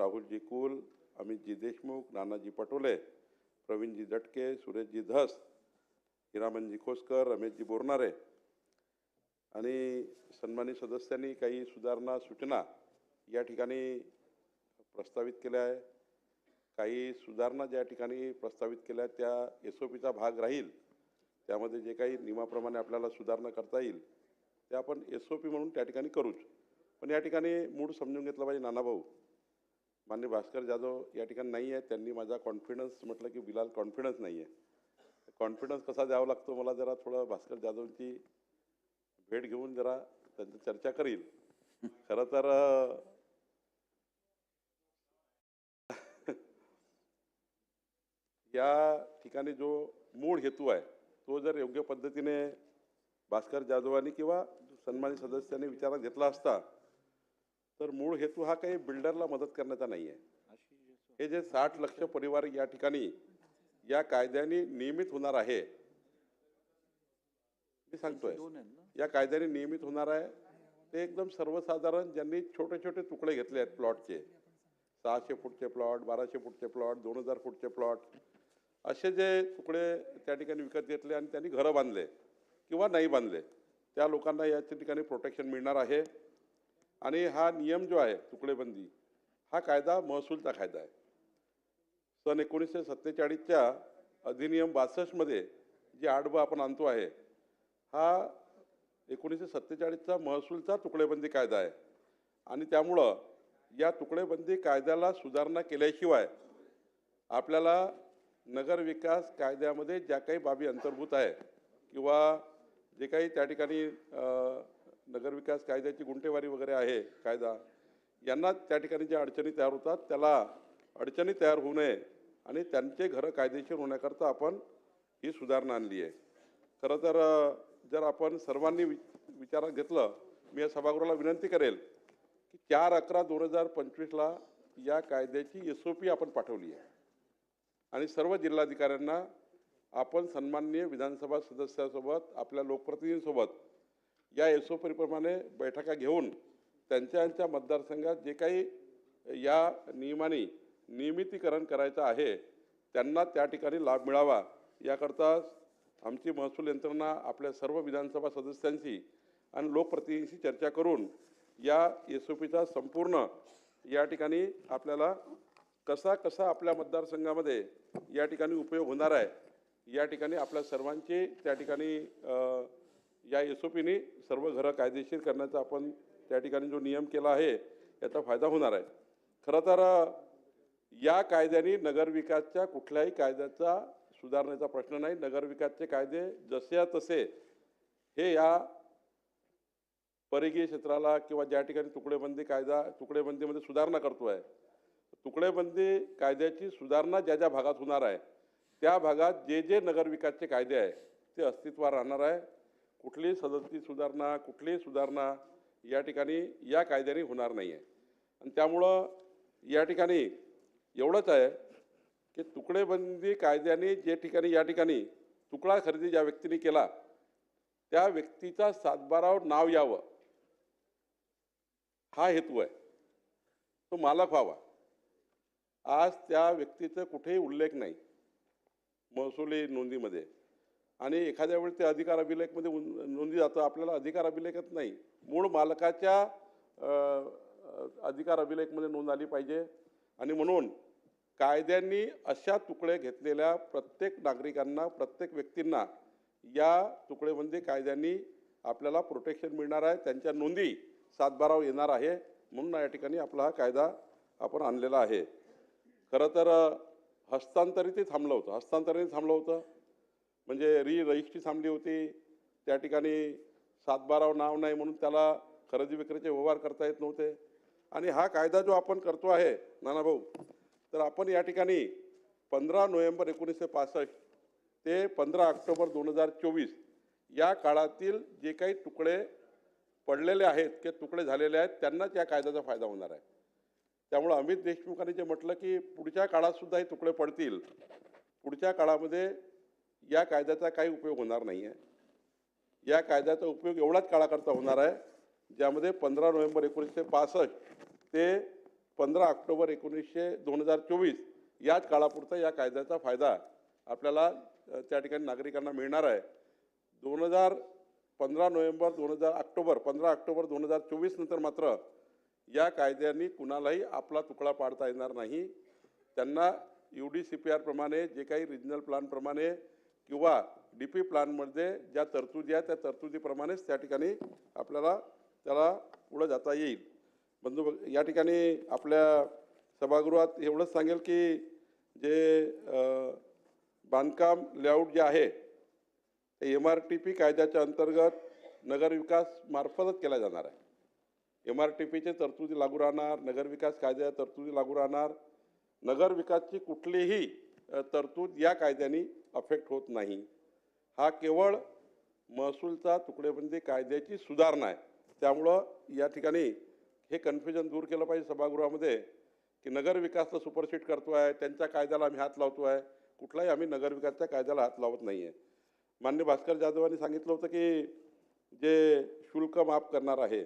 राहुलजी कुल अमितजी देशमुख नानाजी पटोले प्रवीणजी दटके सुरेशजी धस हिरामनजी खोसकर रमेशजी बोरणारे. आणि सन्मानित सदस्यांनी काही सुधारणा सूचना या ठिकाणी प्रस्तावित केल्या आहे. काही सुधारणा ज्या ठिकाणी प्रस्तावित केल्या आहेत त्या एस ओ पीचा भाग राहील. त्यामध्ये जे काही नियमाप्रमाणे आपल्याला सुधारणा करता येईल ते आपण एस ओ पी म्हणून त्या ठिकाणी करूच. पण या ठिकाणी मूड समजून घेतलं पाहिजे नानाभाऊ. मान्य भास्कर जाधव या ठिकाणी नाही आहे त्यांनी माझा कॉन्फिडन्स म्हटलं की बिलाल कॉन्फिडन्स नाही आहे कॉन्फिडन्स कसा द्यावा लागतो मला जरा थोडं भास्कर जाधवची भेट घेऊन जरा त्यांची चर्चा करील. खरं तर या ठिकाणी जो मूळ हेतू आहे तो जर योग्य पद्धतीने भास्कर जाधवांनी किंवा सन्मानित सदस्यांनी विचारात घेतला असता तर मूळ हेतू हा काही बिल्डरला मदत करण्याचा नाही आहे हे जे साठ लक्ष परिवार या ठिकाणी या कायद्याने नियमित होणार आहे. मी सांगतोय या कायद्याने नियमित होणार आहे. ते एकदम सर्वसाधारण ज्यांनी छोटे छोटे तुकडे घेतले आहेत प्लॉटचे. सहाशे फूटचे प्लॉट बाराशे फूटचे प्लॉट दोन हजार फूटचे प्लॉट असे जे तुकडे त्या ठिकाणी विकत घेतले आणि त्यांनी घरं बांधले किंवा नाही बांधले त्या लोकांना याच्या ठिकाणी प्रोटेक्शन मिळणार आहे. आणि हा नियम जो आहे तुकडेबंदी हा कायदा महसूलचा कायदा आहे. सन एकोणीसशे सत्तेचाळीसच्या अधिनियम बासष्टमध्ये जे आडवं आपण आणतो आहे हा एकोणीसशे सत्तेचाळीसचा महसूलचा तुकडेबंदी कायदा आहे. आणि त्यामुळं या तुकडेबंदी कायद्याला सुधारणा केल्याशिवाय आपल्याला नगरविकास कायद्यामध्ये ज्या काही बाबी अंतर्भूत आहे किंवा जे काही त्या ठिकाणी नगरविकास कायद्याची गुंठेवारी वगैरे आहे कायदा. यांना त्या ठिकाणी ज्या अडचणी तयार होतात त्याला अडचणी तयार होऊ नये आणि त्यांचे घरं कायदेशीर होण्याकरता आपण ही सुधारणा आणली आहे. खरं तर जर आपण सर्वांनी वि विचारात घेतलं मी या सभागृहाला विनंती करेल की चार अकरा दोन हजार पंचवीसला या कायद्याची एस ओ पी आपण पाठवली आहे. आणि सर्व जिल्हाधिकाऱ्यांना आपण सन्माननीय विधानसभा सदस्यासोबत आपल्या लोकप्रतिनिधींसोबत या एस ओ पीप्रमाणे बैठका घेऊन त्यांच्या त्यांच्या मतदारसंघात जे काही या नियमाने नियमितीकरण करायचं आहे त्यांना त्या ठिकाणी लाभ मिळावा. याकरता आमची महसूल यंत्रणा आपल्या सर्व विधानसभा सदस्यांशी आणि लोकप्रतिनिधींशी चर्चा करून या एस ओ पीचा संपूर्ण या ठिकाणी आपल्याला कसा कसा आपल्या मतदारसंघामध्ये या ठिकाणी उपयोग होणार आहे या ठिकाणी आपल्या सर्वांची त्या ठिकाणी या एस ओ पीने सर्व घरं कायदेशीर करण्याचा आपण त्या ठिकाणी जो नियम केला आहे याचा फायदा होणार आहे. खरं तर या कायद्याने नगरविकासच्या कुठल्याही कायद्याचा सुधारण्याचा प्रश्न नाही. नगरविकासचे कायदे जसे तसे हे या परिघीय क्षेत्राला किंवा ज्या ठिकाणी तुकडेबंदी कायदा तुकडेबंदीमध्ये सुधारणा करतो आहे तुकडेबंदी कायद्याची सुधारणा ज्या ज्या भागात होणार आहे त्या भागात जे जे नगरविकासचे कायदे आहे ते अस्तित्वात राहणार आहे. कुठली सदती सुधारणा कुठलीही सुधारणा या ठिकाणी या कायद्याने होणार नाही आहे आणि त्यामुळं या ठिकाणी एवढंच आहे की तुकडेबंदी कायद्याने जे ठिकाणी या ठिकाणी तुकडा खरेदी ज्या व्यक्तीने केला त्या व्यक्तीचा सातबारावर नाव यावं. हा हेतू आहे. तो मालक व्हावा. आज त्या व्यक्तीचं कुठेही उल्लेख नाही. महसुली नोंदीमध्ये. आणि एखाद्या वेळी ते अधिकार अभिलेखमध्ये उन- नोंदी जातं. आपल्याला अधिकार अभिलेखत नाही. मूळ मालकाच्या अधिकार अभिलेखमध्ये नोंद आली पाहिजे. आणि म्हणून कायद्यांनी अशा तुकडे घेतलेल्या प्रत्येक नागरिकांना प्रत्येक व्यक्तींना या तुकडेबंदी कायद्यांनी आपल्याला प्रोटेक्शन मिळणार आहे. त्यांच्या नोंदी सातबारावर येणार आहे. म्हणून या ठिकाणी आपला हा कायदा आपण आणलेला आहे. खरं तर हस्तांतरितही थांबलं होतं. हस्तांतरित थांबलं होतं. म्हणजे री रजिस्ट्री थांबली होती. त्या ठिकाणी सातबारावर नाव नाही म्हणून त्याला खरेदी विक्रीचे व्यवहार करता येत नव्हते. आणि हा कायदा जो आपण करतो आहे नानाभाऊ तर आपण या ठिकाणी पंधरा नोव्हेंबर एकोणीसशे पासष्ट ते पंधरा ऑक्टोबर दोन हजार चोवीस या काळातील जे काही तुकडे पडलेले आहेत किंवा तुकडे झालेले आहेत त्यांनाच या कायद्याचा फायदा होणार आहे. त्यामुळं अमित देशमुखांनी जे म्हटलं की पुढच्या काळातसुद्धा हे तुकडे पडतील. पुढच्या काळामध्ये या कायद्याचा काही उपयोग होणार नाही आहे या कायद्याचा उपयोग एवढाच काळाकरता होणार आहे ज्यामध्ये पंधरा नोव्हेंबर एकोणीसशे पासष्ट ते पंधरा ऑक्टोबर एकोणीसशे दोन हजार चोवीस याच काळापुरता या कायद्याचा फायदा आपल्याला त्या ठिकाणी नागरिकांना मिळणार आहे. दोन हजार पंधरा नोव्हेंबर दोन हजार ऑक्टोबर पंधरा ऑक्टोबर दोन हजार चोवीस नंतर मात्र या कायद्याने कुणालाही आपला तुकडा पाडता येणार नाही. त्यांना यू डी सी पी आरप्रमाणे जे काही रिजनल प्लॅनप्रमाणे किंवा डी पी प्लॅनमध्ये ज्या तरतुदी आहेत त्या तरतुदीप्रमाणेच त्या ठिकाणी आपल्याला त्याला पुढं जाता येईल. बंधू या ठिकाणी आपल्या सभागृहात एवढंच सांगेल की जे बांधकाम लेआउट जे आहे ते एम आर टी पी कायद्याच्या अंतर्गत नगरविकास मार्फतच केला जाणार आहे. एम आर टी पीचे तरतुदी लागू राहणार नगरविकास कायद्या तरतुदी लागू राहणार. नगरविकासची कुठलीही तरतूद या कायद्याने अफेक्ट होत नाही. हा केवळ महसूलचा तुकडेबंदी कायद्याची सुधारणा आहे. त्यामुळं या ठिकाणी हे कन्फ्युजन दूर केलं पाहिजे सभागृहामध्ये की नगरविकासला सुपरसीट करतो आहे त्यांच्या कायद्याला आम्ही हात लावतो आहे कुठलाही आम्ही नगरविकासच्या कायद्याला हात लावत नाही आहे मान्य भास्कर जाधवांनी सांगितलं होतं की जे शुल्क माफ करणार आहे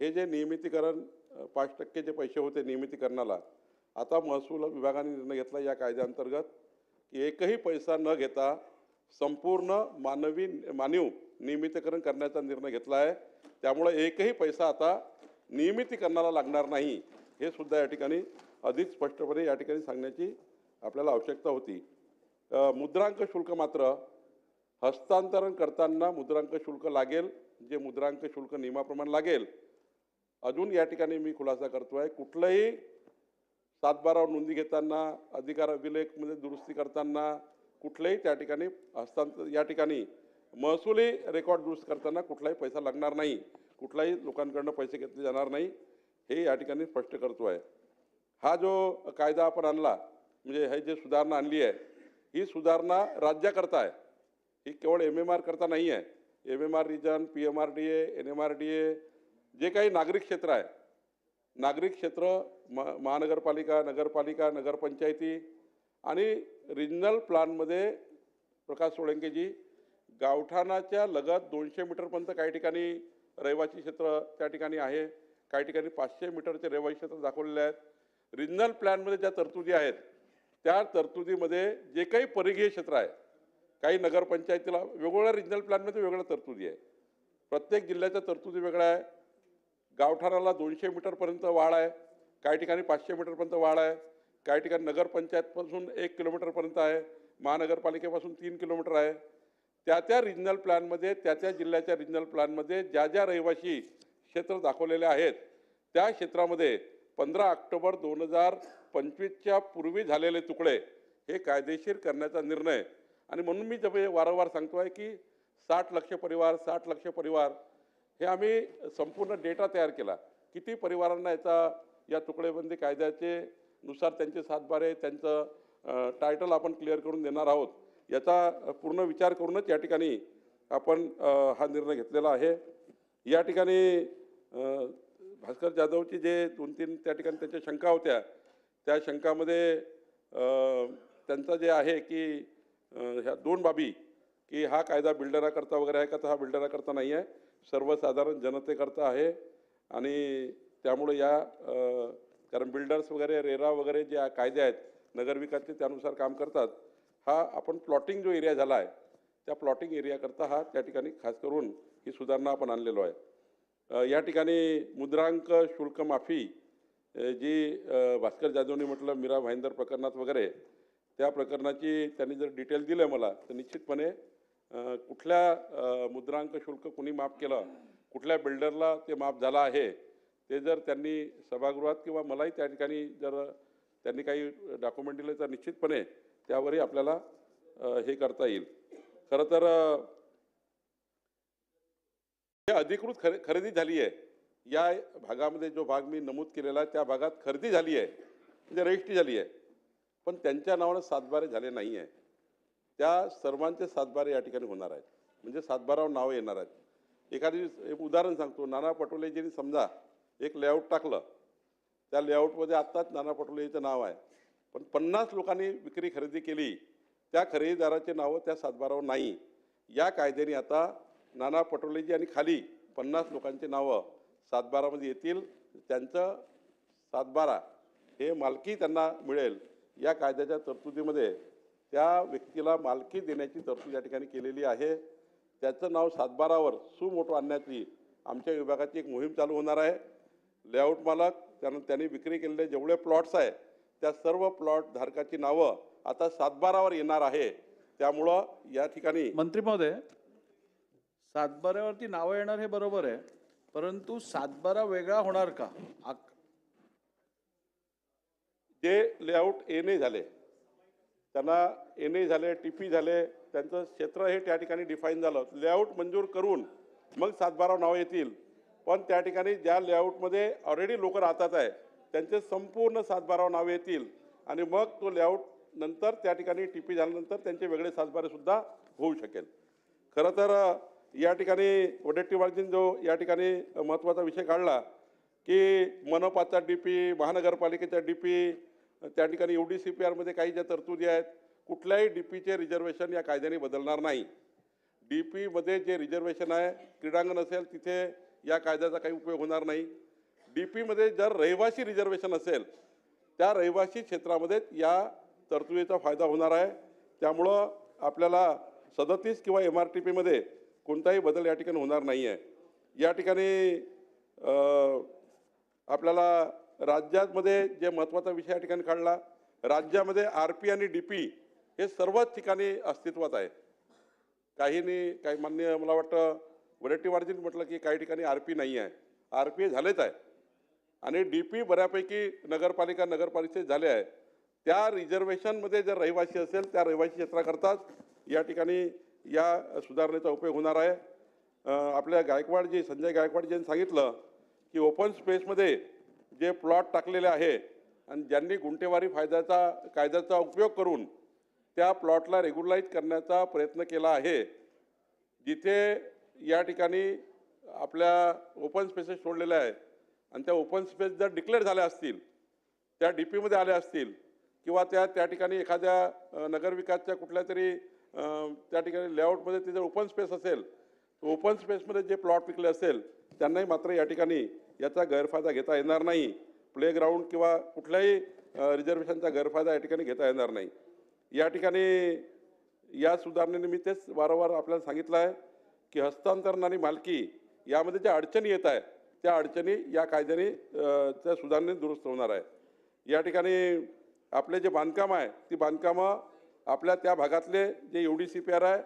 हे जे नियमितीकरण पाच टक्के जे पैसे होते नियमितीकरणाला आता महसूल विभागाने निर्णय घेतला या कायद्याअंतर्गत की एकही पैसा न घेता संपूर्ण मानवी मानव नियमितीकरण करण्याचा निर्णय घेतला आहे. त्यामुळे एकही पैसा आता नियमितीकरणाला लागणार नाही हे सुद्धा या ठिकाणी अधिक स्पष्टपणे या ठिकाणी सांगण्याची आपल्याला आवश्यकता होती. मुद्रांक शुल्क मात्र हस्तांतरण करताना मुद्रांक शुल्क लागेल जे मुद्रांक शुल्क नियमाप्रमाणे लागेल. अजून या ठिकाणी मी खुलासा करतो आहे कुठलंही सातबारावर नोंदी घेताना अधिकार अभिलेखमध्ये दुरुस्ती करताना कुठल्याही त्या ठिकाणी हस्तांतर या ठिकाणी महसुली रेकॉर्ड दुरुस्त करताना कुठलाही पैसा लागणार नाही. कुठलाही लोकांकडनं पैसे घेतले जाणार नाही. हे या ठिकाणी स्पष्ट करतो आहे. हा जो कायदा आपण आणला म्हणजे हे जे सुधारणा आणली आहे ही सुधारणा राज्याकरता आहे. ही केवळ एम एम आर करता नाही आहे M M R region P M R D A N M R D A जे काही नागरिक क्षेत्र आहे नागरिक क्षेत्र म महानगरपालिका नगरपालिका नगरपंचायती आणि रिजनल प्लॅनमध्ये प्रकाश सोळंकेजी गावठाणाच्या लगत दोनशे मीटरपर्यंत काही ठिकाणी रहिवासी क्षेत्र त्या ठिकाणी आहे. काही ठिकाणी पाचशे मीटरचे रहिवासी क्षेत्र दाखवलेले आहेत. रिजनल प्लॅनमध्ये ज्या तरतुदी आहेत त्या तरतुदीमध्ये जे काही परिघीय क्षेत्र आहे काही नगरपंचायतीला वेगवेगळ्या रिजनल प्लॅनमध्ये वेगळ्या तरतुदी आहे प्रत्येक जिल्ह्याच्या तरतुदी वेगळ्या आहे गावठाणाला दोनशे मीटरपर्यंत वाढ आहे. काही ठिकाणी पाचशे मीटरपर्यंत वाढ आहे. काही ठिकाणी नगरपंचायतपासून एक किलोमीटरपर्यंत आहे. महानगरपालिकेपासून तीन किलोमीटर आहे. त्या त्या रिजनल प्लॅनमध्ये त्या त्या जिल्ह्याच्या रिजनल प्लॅनमध्ये ज्या ज्या रहिवासी क्षेत्र दाखवलेले आहेत त्या क्षेत्रामध्ये पंधरा ऑक्टोबर दोन हजार पंचवीसच्या पूर्वी झालेले तुकडे हे कायदेशीर करण्याचा निर्णय. आणि म्हणून मी जब वारंवार सांगतो आहे की साठ लक्ष परिवार साठ लक्ष परिवार हे आम्ही संपूर्ण डेटा तयार केला. किती परिवारांना याचा या तुकडेबंदी कायद्याचे नुसार त्यांचे सातबारे त्यांचं टायटल आपण क्लिअर करून देणार आहोत. याचा पूर्ण विचार करूनच या ठिकाणी आपण हा निर्णय घेतलेला आहे. या ठिकाणी भास्कर जाधवची जे दोन तीन त्या ठिकाणी त्यांच्या शंका होत्या त्या शंकामध्ये त्यांचं जे आहे की ह्या दोन बाबी की हा कायदा बिल्डराकरता वगैरे आहे का तर हा बिल्डराकरता नाही आहे सर्वसाधारण जनतेकरता आहे. आणि त्यामुळे या कारण बिल्डर्स वगैरे रेरा वगैरे जे कायदे आहेत नगरविकासचे त्यानुसार काम करतात. हा आपण प्लॉटिंग जो एरिया झाला आहे त्या प्लॉटिंग एरियाकरता हा त्या ठिकाणी खास करून ही सुधारणा आपण आणलेलो आहे. या ठिकाणी मुद्रांक शुल्क माफी जी भास्कर जाधवने म्हटलं मीरा भाईंदर प्रकरणात वगैरे त्या प्रकरणाची त्यांनी जर डिटेल दिलं मला तर निश्चितपणे कुठल्या मुद्रांक शुल्क कुणी माफ केलं कुठल्या बिल्डरला ते माफ झालं आहे ते जर त्यांनी सभागृहात किंवा मलाही त्या ठिकाणी जर त्यांनी काही डॉक्युमेंट दिले तर निश्चितपणे त्यावरही आपल्याला हे करता येईल. खरं तर हे अधिकृत खरे खरेदी झाली आहे. या भागामध्ये जो भाग मी नमूद केलेला आहे त्या भागात खरेदी झाली आहे. म्हणजे रजिस्ट्री झाली आहे. पण त्यांच्या नावानं सातबारे झाले नाही आहे त्या सर्वांचे सातबारे या ठिकाणी होणार आहेत. म्हणजे सातबारावर नावं येणार आहेत. एखादी एक उदाहरण सांगतो. नाना पटोलेजींनी समजा एक लेआउट टाकलं. त्या लेआउटमध्ये आत्ताच नाना पटोलेजीचं नाव आहे. पण पन्नास लोकांनी विक्री खरेदी केली. त्या खरेदीदाराचे नावं त्या सातबारावर नाही. या कायद्याने आता नाना पटोलेजी आणि खाली पन्नास लोकांची नावं सातबारामध्ये येतील. त्यांचं सातबारा हे मालकी त्यांना मिळेल. या कायद्याच्या तरतुदीमध्ये त्या व्यक्तीला मालकी देण्याची तरतूद या ठिकाणी केलेली आहे. त्याचं नाव सातबारावर सुमोटो आणण्याची आमच्या विभागाची एक मोहीम चालू होणार आहे. लेआउट मालक त्यानं त्यांनी विक्री केलेले जेवढे प्लॉट्स आहे त्या सर्व प्लॉट धारकाची नावं आता सातबारावर येणार आहे. त्यामुळं या ठिकाणी मंत्री महोदय सातबाऱ्यावरती नावं येणार हे बरोबर आहे परंतु सातबारा वेगळा होणार का? आक- जे लेआउट एन झाले त्यांना एन ए झाले टी पी झाले त्यांचं क्षेत्र हे त्या ठिकाणी डिफाईन झालं लेआउट मंजूर करून मग सातबारा नावं येतील. पण त्या ठिकाणी ज्या लेआउटमध्ये ऑलरेडी लोक राहतात आहे त्यांचे संपूर्ण सातबारा नावे येतील. आणि मग तो लेआउट नंतर त्या ठिकाणी टी पी झाल्यानंतर त्यांचे वेगळे सातबारेसुद्धा होऊ शकेल. खरं तर या ठिकाणी वडेट्टीवारजींनी जो या ठिकाणी महत्त्वाचा विषय काढला की मनपाचा डी पी महानगरपालिकेचा डी पी त्या ठिकाणी यू डी सी पी आरमध्ये काही ज्या तरतुदी आहेत कुठल्याही डी पीचे रिझर्वेशन या कायद्याने बदलणार नाही. डी पीमध्ये जे रिझर्वेशन आहे क्रीडांगण असेल तिथे या कायद्याचा काही उपयोग होणार नाही. डी पीमध्ये जर रहिवासी रिझर्वेशन असेल त्या रहिवासी क्षेत्रामध्ये या तरतुदीचा फायदा होणार आहे. त्यामुळं आपल्याला सदतीस किंवा एम आर टी पीमध्ये कोणताही बदल या ठिकाणी होणार नाही आहे या ठिकाणी आपल्याला राज्यामध्ये जे महत्त्वाचा विषय या ठिकाणी काढला राज्यामध्ये आर पी आणि डी पी हे सर्वच ठिकाणी अस्तित्वात आहे. काहींनी काही मान्य मला वाटतं वडेट्टीवारजींनी म्हटलं की काही ठिकाणी आर पी नाही आहे. आर पी झालेच आहे. आणि डी पी बऱ्यापैकी नगरपालिका नगरपालिकेत झाले आहे. त्या रिझर्वेशनमध्ये जर रहिवासी असेल त्या रहिवासी क्षेत्राकरताच या ठिकाणी या सुधारणेचा उपयोग होणार आहे. आपल्या गायकवाडजी संजय गायकवाडजींनी सांगितलं की ओपन स्पेसमध्ये जे प्लॉट टाकलेले आहे आणि ज्यांनी गुंटेवारी फायद्याचा कायद्याचा उपयोग करून त्या प्लॉटला रेग्युलाइज करण्याचा प्रयत्न केला आहे. जिथे या ठिकाणी आपल्या ओपन स्पेसेस सोडलेल्या आहे आणि त्या ओपन स्पेस जर डिक्लेअर झाल्या असतील त्या डी पीमध्ये आल्या असतील किंवा त्या त्या ठिकाणी एखाद्या नगरविकासच्या कुठल्या तरी त्या ठिकाणी लेआउटमध्ये ते जर ओपन स्पेस असेल तर ओपन स्पेसमध्ये जे प्लॉट विकले असेल त्यांनाही मात्र या ठिकाणी याचा गैरफायदा घेता येणार नाही. प्लेग्राऊंड किंवा कुठल्याही रिझर्वेशनचा गैरफायदा या ठिकाणी घेता येणार नाही. या ठिकाणी या सुधारणेने मी तेच वारंवार आपल्याला सांगितलं आहे की हस्तांतरण आणि मालकी यामध्ये ज्या अडचणी येत आहे त्या अडचणी या कायद्याने त्या सुधारणेने दुरुस्त होणार आहे. या ठिकाणी आपले जे बांधकाम आहे ती बांधकामं आपल्या त्या भागातले जे U D C P R आहे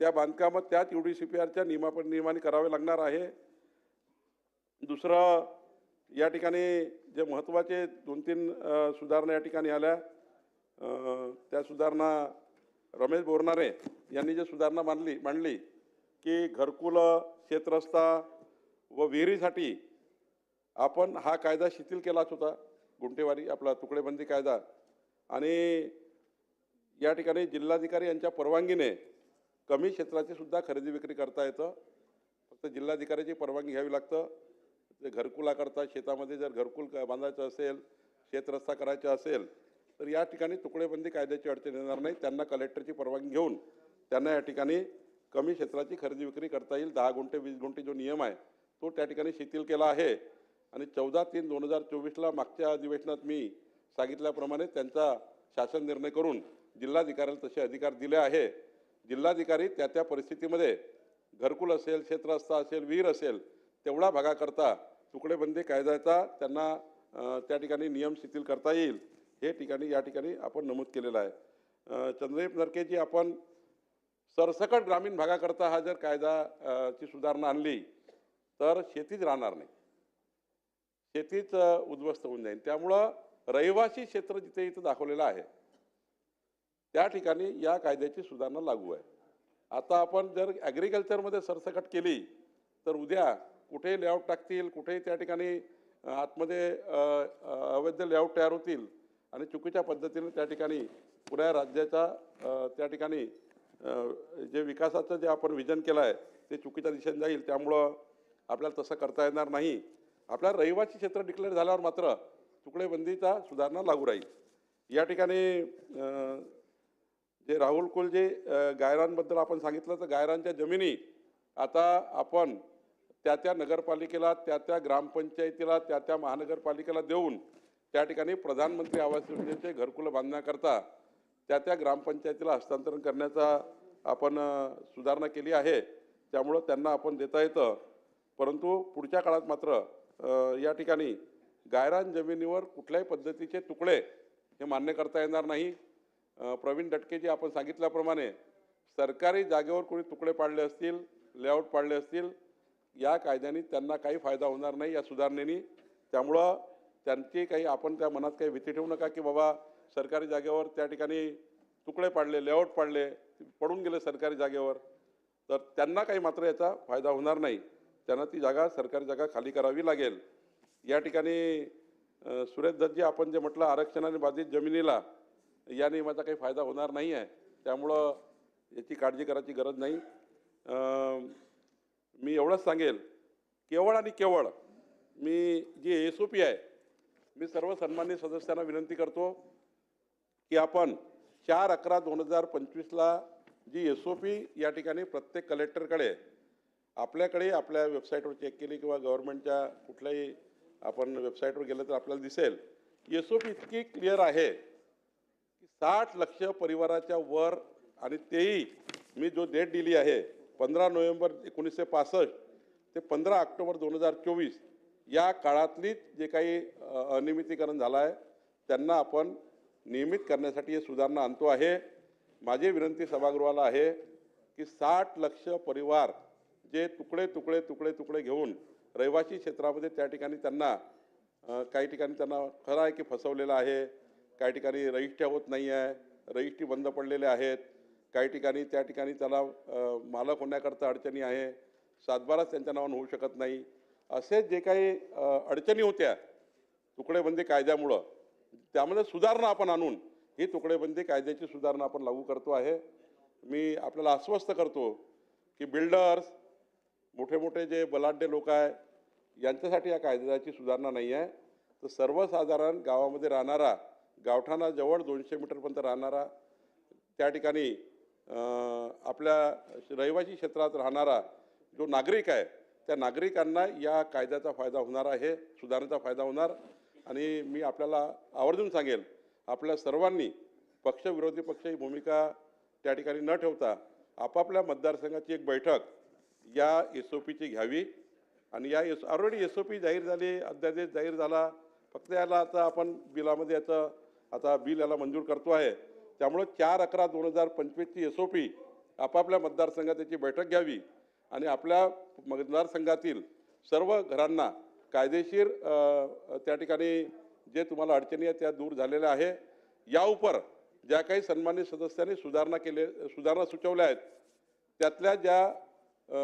त्या बांधकामं त्याच यू डी सी पी आरच्या नियमा नियमाने करावे लागणार आहे. दुसरं या ठिकाणी जे महत्त्वाचे दोन तीन सुधारणा या ठिकाणी आल्या त्या सुधारणा रमेश बोरनारे यांनी जे सुधारणा मांडली मांडली की घरकुलं शेतरस्ता व विहिरीसाठी आपण हा कायदा शिथिल केलाच होता गुंटेवारी आपला तुकडेबंदी कायदा. आणि या ठिकाणी जिल्हाधिकारी यांच्या परवानगीने कमी क्षेत्राची सुद्धा खरेदी विक्री करता येतं. फक्त जिल्हाधिकाऱ्याची परवानगी घ्यावी लागतं. ते घरकुलाकरता शेतामध्ये जर घरकुल बांधायचं असेल शेतरस्ता करायचा असेल तर या ठिकाणी तुकडेबंदी कायद्याची अडचण येणार नाही. त्यांना कलेक्टरची परवानगी घेऊन त्यांना या ठिकाणी कमी क्षेत्राची खरेदी विक्री करता येईल. दहा गुंठे वीस गुंठे जो नियम आहे तो त्या ठिकाणी शिथिल केला आहे. आणि चौदा तीन दोन हजार चोवीसला मागच्या अधिवेशनात मी सांगितल्याप्रमाणे त्यांचा शासन निर्णय करून जिल्हाधिकाऱ्याला तसे अधिकार दिले आहे. जिल्हाधिकारी त्या त्या परिस्थितीमध्ये घरकुल असेल क्षेत्रस्था असेल विहीर असेल तेवढा भागाकरता तुकडेबंदी कायद्याचा त्यांना त्या ठिकाणी नियम शिथिल करता येईल. हे ठिकाणी या ठिकाणी आपण नमूद केलेलं आहे. चंद्रदीप नरकेजी आपण सरसकट ग्रामीण भागाकरता हा जर कायदा ची सुधारणा आणली तर शेतीच राहणार नाही. शेतीच उद्ध्वस्त होऊन जाईल. त्यामुळं रहिवासी क्षेत्र जिथे इथं दाखवलेलं आहे त्या ठिकाणी या कायद्याची सुधारणा लागू आहे. आता आपण जर ॲग्रिकल्चरमध्ये सरसकट केली तर उद्या कुठेही लेआउट टाकतील कुठेही त्या ठिकाणी आतमध्ये अवैध लेआउट तयार होतील आणि चुकीच्या पद्धतीने त्या ठिकाणी पुऱ्या राज्याचा त्या ठिकाणी जे विकासाचं जे आपण विजन केलं आहे ते चुकीच्या दिशेने जाईल. त्यामुळं आपल्याला तसं करता येणार नाही. आपल्या रहिवासी क्षेत्र डिक्लेअर झाल्यावर मात्र तुकडेबंदीचा सुधारणा लागू राहील. या ठिकाणी जे राहुल कुल जे गायरांबद्दल आपण सांगितलं तर गायरांच्या जमिनी आता आपण त्या त्या नगरपालिकेला त्या त्या ग्रामपंचायतीला त्या त्या महानगरपालिकेला देऊन त्या ठिकाणी प्रधानमंत्री आवास योजनेचे घरकुलं बांधण्याकरता त्या त्या ग्रामपंचायतीला हस्तांतरण करण्याचा आपण सुधारणा केली आहे. त्यामुळं त्यांना आपण देता येतं. परंतु पुढच्या काळात मात्र या ठिकाणी गायरान जमिनीवर कुठल्याही पद्धतीचे तुकडे हे मान्य करता येणार नाही. प्रवीण दटकेजी आपण सांगितल्याप्रमाणे सरकारी जागेवर कोणी तुकडे पाडले असतील लेआउट पाडले असतील या कायद्याने त्यांना काही फायदा होणार नाही या सुधारणेनी. त्यामुळं त्यांची काही आपण त्या मनात काही भीती ठेवू नका की बाबा सरकारी जागेवर त्या ठिकाणी तुकडे पाडले लेआउट पाडले पडून गेले सरकारी जागेवर तर त्यांना काही मात्र याचा फायदा होणार नाही. त्यांना ती जागा सरकारी जागा खाली करावी लागेल. या ठिकाणी सुरेश दत्तजी आपण जे म्हटलं आरक्षणाने बाधित जमिनीला या नियमाचा काही फायदा होणार नाही आहे. त्यामुळं याची काळजी करायची गरज नाही. मी एवढंच सांगेल. केवळ आणि केवळ मी जी एस ओ पी आहे मी सर्व सन्मान्य सदस्यांना विनंती करतो की आपण चार अकरा दोन हजार पंचवीसला जी एस ओ पी या ठिकाणी प्रत्येक कलेक्टरकडे आपल्याकडे आपल्या वेबसाईटवर चेक केली किंवा गव्हर्नमेंटच्या कुठल्याही आपण वेबसाईटवर गेलं तर आपल्याला दिसेल. एस ओ पी इतकी क्लिअर आहे की साठ लक्ष परिवाराच्या वर आणि तेही मी जो डेट दिली आहे पंधरा नोव्हेंबर एकोणीसशे पासष्ट ते पंधरा ऑक्टोबर दोन हजार चोवीस या काळातलीच जे काही अनियमितीकरण झालं आहे त्यांना आपण नियमित करण्यासाठी हे सुधारणा आणतो आहे. माझी विनंती सभागृहाला आहे की साठ लक्ष परिवार जे तुकडे तुकडे तुकडे तुकडे घेऊन रहिवासी क्षेत्रामध्ये त्या ठिकाणी त्यांना काही ठिकाणी त्यांना खरं आहे की फसवलेलं आहे काही ठिकाणी रजिस्ट्या होत नाही आहे रजिस्ट्री बंद पडलेल्या आहेत काही ठिकाणी त्या ठिकाणी त्याला मालक होण्याकरता अडचणी आहे सातबाराच त्यांच्या नावानं होऊ शकत नाही. असे जे काही अडचणी होत्या तुकडेबंदी कायद्यामुळं त्यामध्ये सुधारणा आपण आणून ही तुकडेबंदी कायद्याची सुधारणा आपण लागू करतो आहे. मी आपल्याला आश्वस्त करतो की बिल्डर्स मोठे मोठे जे बलाढ्य लोक आहे यांच्यासाठी या कायद्याची सुधारणा नाही आहे. तर सर्वसाधारण गावामध्ये राहणारा गावठाणा जवळ दोनशे मीटरपर्यंत राहणारा त्या ठिकाणी आपल्या रहिवासी क्षेत्रात राहणारा जो नागरिक आहे त्या नागरिकांना या कायद्याचा फायदा होणार आहे सुधारणेचा फायदा होणार. आणि मी आपल्याला आवर्जून सांगेल आपल्या सर्वांनी पक्षविरोधी पक्ष ही भूमिका त्या ठिकाणी न ठेवता आपापल्या मतदारसंघाची एक बैठक या एस ओ पीची घ्यावी. आणि या S already S O P जाहीर झाली अध्यादेश जाहीर झाला. फक्त याला आता आपण बिलामध्ये याचं आता बिल याला मंजूर करतो आहे. त्यामुळं चार अकरा दोन हजार पंचवीसची एस ओ पी आपापल्या मतदारसंघात त्याची बैठक घ्यावी. आणि आपल्या मतदारसंघातील सर्व घरांना कायदेशीर त्या ठिकाणी जे तुम्हाला अडचणी आहेत त्या दूर झालेल्या आहे. या उपर ज्या काही सन्मान्य सदस्यांनी सुधारणा केले सुधारणा सुचवल्या आहेत त्यातल्या ज्या अ,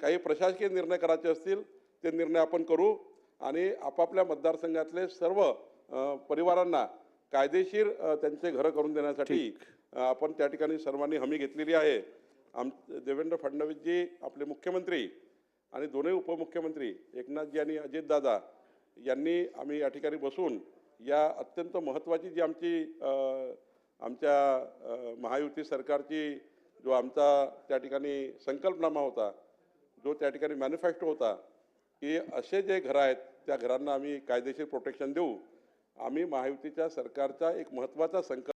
काही प्रशासकीय निर्णय करायचे असतील ते निर्णय आपण करू आणि आपापल्या मतदारसंघातले सर्व परिवारांना कायदेशीर त्यांचे घरं करून देण्यासाठी आपण त्या ठिकाणी सर्वांनी हमी घेतलेली आहे. आम देवेंद्र फडणवीसजी आपले मुख्यमंत्री आणि दोन्ही उपमुख्यमंत्री एकनाथजी आणि अजितदादा यांनी आम्ही या ठिकाणी बसून या अत्यंत महत्त्वाची जी आमची आमच्या महायुती सरकारची जो आमचा त्या ठिकाणी संकल्पनामा होता जो त्या ठिकाणी मॅनिफेस्टो होता की असे जे घरं आहेत त्या घरांना आम्ही कायदेशीर प्रोटेक्शन देऊ. आम्ही महायुतीच्या सरकारचा एक महत्त्वाचा संकल्प